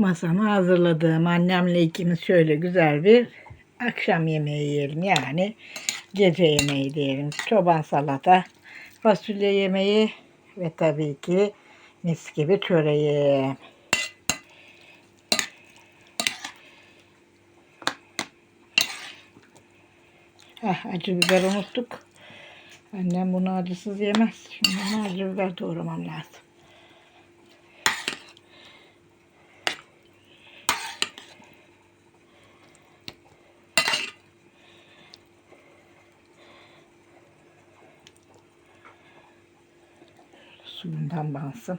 Masamı hazırladım. Annemle ikimiz şöyle güzel bir akşam yemeği yiyelim. Yani gece yemeği diyelim. Çoban salata, fasulye yemeği ve tabii ki mis gibi çöreği. Heh, acı biber unuttuk. Annem bunu acısız yemez. Şimdi acı biber doğramam lazım. Suyundan bansın.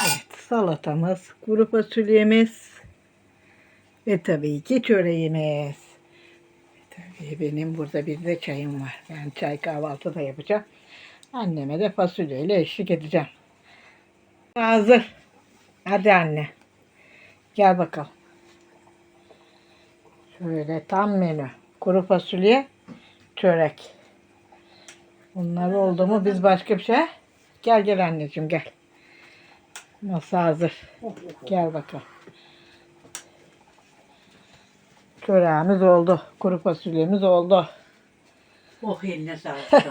Evet, salatamız, kuru fasulyemiz ve tabii ki çöreğimiz. Tabii benim burada bir de çayım var. Ben çay kahvaltı da yapacağım. Anneme de fasulyeyle eşlik edeceğim. Hazır. Hadi anne. Gel bakalım. Şöyle tam menü. Kuru fasulye, çörek. Bunlar oldu mu biz başka bir şey. Gel gel anneciğim gel. Masa hazır. Gel bakalım. Çöreğimiz oldu. Kuru fasulyemiz oldu. Oh eline sağlık.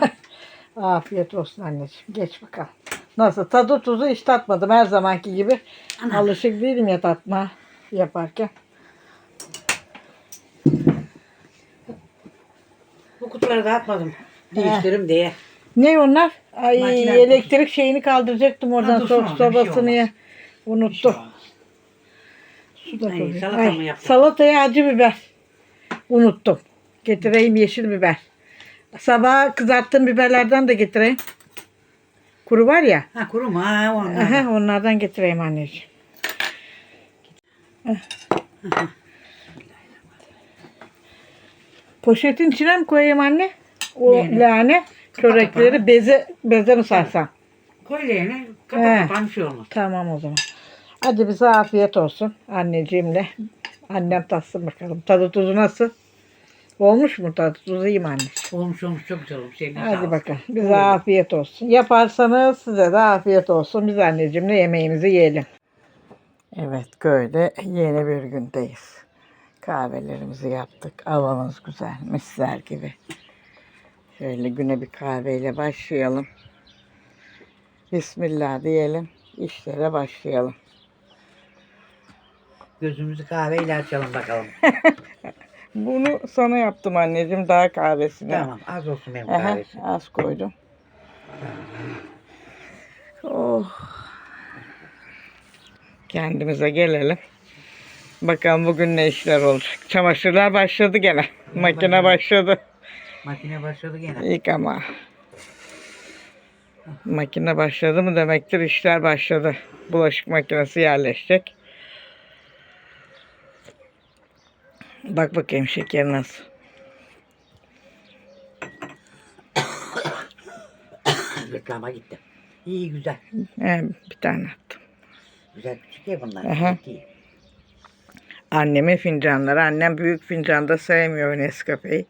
Afiyet olsun anneciğim. Geç bakalım. Nasıl? Tadı tuzu hiç tatmadım. Her zamanki gibi. Ana. Alışık değilim ya tatma yaparken. Kutuları da atmadım. Değiştiririm diye. Ne onlar? Ay Makine elektrik şeyini kaldıracaktım oradan Ha, so- şey sobasını olmaz. Unuttum. Su da Ay, salata Ay, mı yaptın? Salataya acı biber. Unuttum. Getireyim yeşil biber. Sabah kızarttığım biberlerden de getireyim. Kuru var ya. Ha kuru mu? Ha onlar. Aha, onlardan getireyim anneciğim. Poşetin içine mi koyayım anne? O Neyini? lahane çörekleri kapağı. beze beze mi sarsam? Koy leğeni. He. Kapat kapan bir şey olmaz. Tamam o zaman. Hadi bize afiyet olsun anneciğimle. Annem tatsın bakalım. Tadı tuzu nasıl? Olmuş mu tadı tuzu iyi mi anne? Olmuş olmuş çok güzel olmuş. Eline Hadi sağlık. bakalım. Bize afiyet olsun. Yaparsanız size de afiyet olsun. Biz anneciğimle yemeğimizi yiyelim. Evet köyde yeni bir gündeyiz. Kahvelerimizi yaptık. Havamız güzel. Misler gibi. Şöyle güne bir kahveyle başlayalım. Bismillah diyelim. İşlere başlayalım. Gözümüzü kahveyle açalım bakalım. Bunu sana yaptım anneciğim daha kahvesini. tamam az olsun benim Aha, kahvesi. az koydum. Oh. Kendimize gelelim. Bakalım bugün ne işler olacak. Çamaşırlar başladı gene. Makine başladı. Makine başladı gene. Yıkama. Makine başladı mı demektir işler başladı. Bulaşık makinesi yerleşecek. Bak bakayım şeker nasıl. Reklama gitti. İyi güzel. He, bir tane attım. Güzel küçük ya bunlar. Aha. küçük değil. Annemin fincanları. Annem büyük fincanda sevmiyor Nescafe'yi.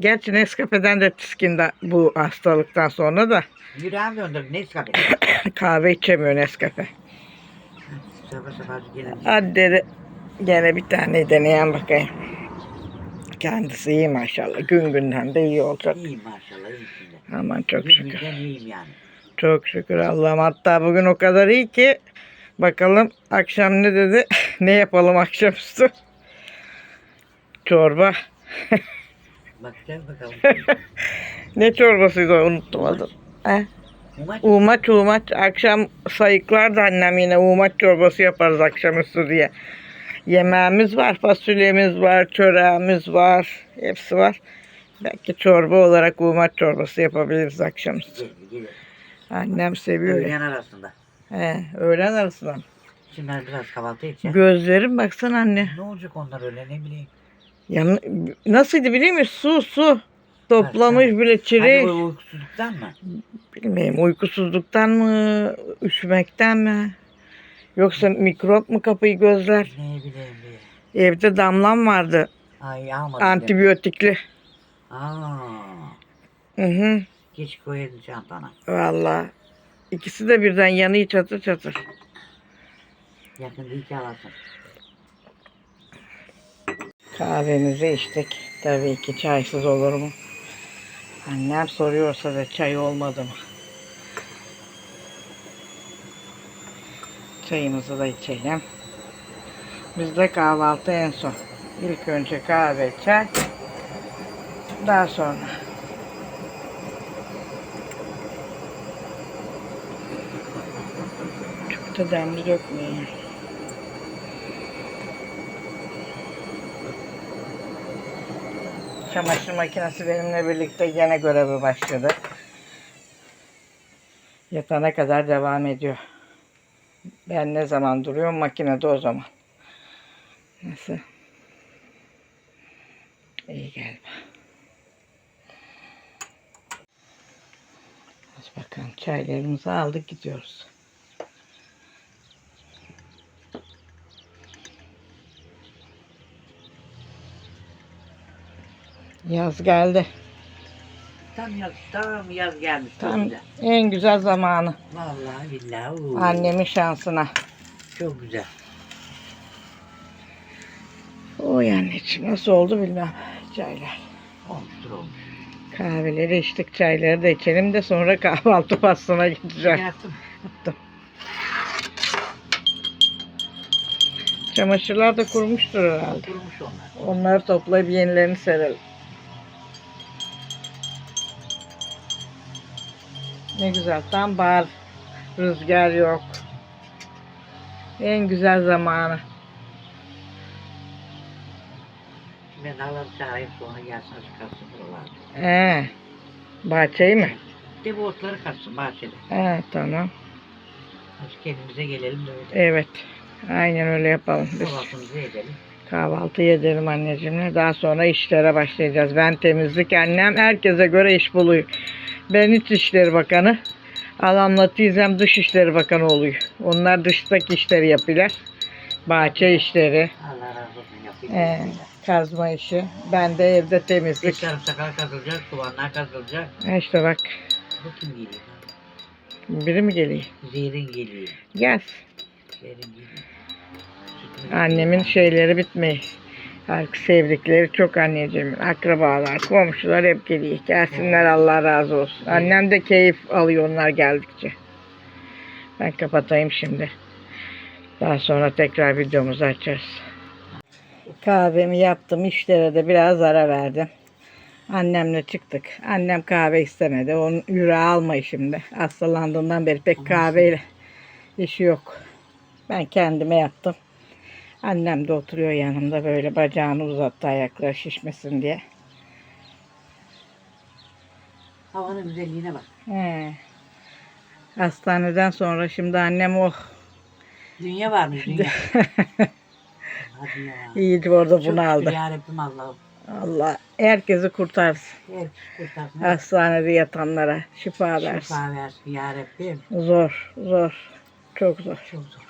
Gerçi Nescafe'den de tiskindi bu hastalıktan sonra da Yüreğim döndü. Ne sıkabı? kahve içemiyor Nescafe. sabah sabah gelin. Hadi dedi gene bir tane deneyen bakayım. Kendisi iyi maşallah. Gün günden de iyi olacak. İyiyim maşallah. iyi şimdi. Aman çok şükür. Günümüzden iyiyim yani. Çok şükür Allah'ım. Hatta bugün o kadar iyi ki bakalım akşam ne dedi? ne yapalım akşamüstü? Çorba. Bakacağız bakalım. Ne çorbasıydı o? unuttum adını. He? Umaç Umaç umaç. Akşam sayıklar da annem yine umaç çorbası yaparız akşamüstü diye. Yemeğimiz var, fasulyemiz var, çöreğimiz var. Hepsi var. Belki çorba olarak umaç çorbası yapabiliriz akşamüstü. Annem seviyor. Öğlen arasında. He, öğlen arasından. Şimdi biraz kahvaltı edeceğim. Gözlerim baksana anne. Ne olacak onlar öyle ne bileyim. Ya, nasıldı biliyor musun? Su su. Toplamış bile çireç. bu uykusuzluktan mı? Bilmiyorum uykusuzluktan mı, üşümekten mi? Yoksa mikrop mu kapıyı gözler? Ne bileyim bir. Evde damlam vardı Ay almadım. antibiyotikli. Aa. Hı hı. Geç koyalım çantana. Vallahi ikisi de birden yanıyor çatır çatır. Yakında iki alasın. Kahvemizi içtik. Tabii ki çaysız olur mu? Annem soruyorsa da çay olmadı mı? Çayımızı da içelim. Bizde kahvaltı en son. İlk önce kahve, çay. Daha sonra. Da demli dökmeyin. Çamaşır makinesi benimle birlikte gene görevi başladı. Yatana kadar devam ediyor. Ben ne zaman duruyorum makinede o zaman. Nasıl? İyi galiba. Hadi bakalım çaylarımızı aldık gidiyoruz. Yaz geldi. Tam yaz, tam yaz gelmiş. Tam güzel. en güzel zamanı. Vallahi billahi. oo. Annemin şansına. Çok güzel. Oy anneciğim nasıl oldu bilmem. Çaylar. Olmuştur olmuş. Kahveleri içtik çayları da içelim de sonra kahvaltı faslına gideceğim. Yaptım. Çamaşırlar da kurumuştur herhalde. Kurumuş onlar. Onları toplayıp yenilerini serelim. Ne güzel. Tam bahar. Rüzgar yok. En güzel zamanı. Ben alır çağırayım sonra gelsin çıkarsın buralarda. Ee, bahçeyi mi? De bu otları katsın bahçede. Ee, tamam. Biz kendimize gelelim de öyle. Evet. Aynen öyle yapalım. Biz Kahvaltımızı edelim. Kahvaltı edelim anneciğimle. Daha sonra işlere başlayacağız. Ben temizlik, annem herkese göre iş buluyor. Ben İçişleri Bakanı. Adamla teyzem Dışişleri Bakanı oluyor. Onlar dıştaki işleri yapıyorlar. Bahçe işleri, Allah razı olsun yapayım. ee, kazma işi. Ben de evde Bir temizlik. sarımsaklar kazılacak, soğanlar kazılacak. Ha işte bak. Bu kim geliyor? Biri mi geliyor? Zehrin geliyor. Gel. Zehrin geliyor. Annemin şeyleri bitmiyor. Halk sevdikleri çok anneciğim. Akrabalar, komşular hep geliyor. Gelsinler Allah razı olsun. Annem de keyif alıyor onlar geldikçe. Ben kapatayım şimdi. Daha sonra tekrar videomuzu açarız. Kahvemi yaptım. işlere de biraz ara verdim. Annemle çıktık. Annem kahve istemedi. Onun yüreği almayı şimdi. Hastalandığından beri pek kahveyle işi yok. Ben kendime yaptım. Annem de oturuyor yanımda böyle bacağını uzattı ayakları şişmesin diye. Havanın güzelliğine bak. He. Hastaneden sonra şimdi annem oh Dünya varmış dünya. Hadi ya. iyice orada Çok bunu aldı. yarabbim Allah'ım. Allah herkesi kurtarsın. Her kurtarsın. Hastanede yatanlara şifa versin. Şifa versin yarabbim. Zor, zor. Çok zor. Çok zor.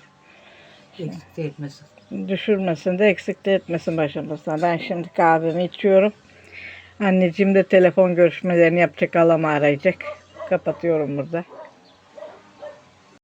Eksik etmesin. Düşürmesin de eksik de etmesin başımızdan. Ben şimdi kahvemi içiyorum. Anneciğim de telefon görüşmelerini yapacak. Alamı arayacak. Kapatıyorum burada.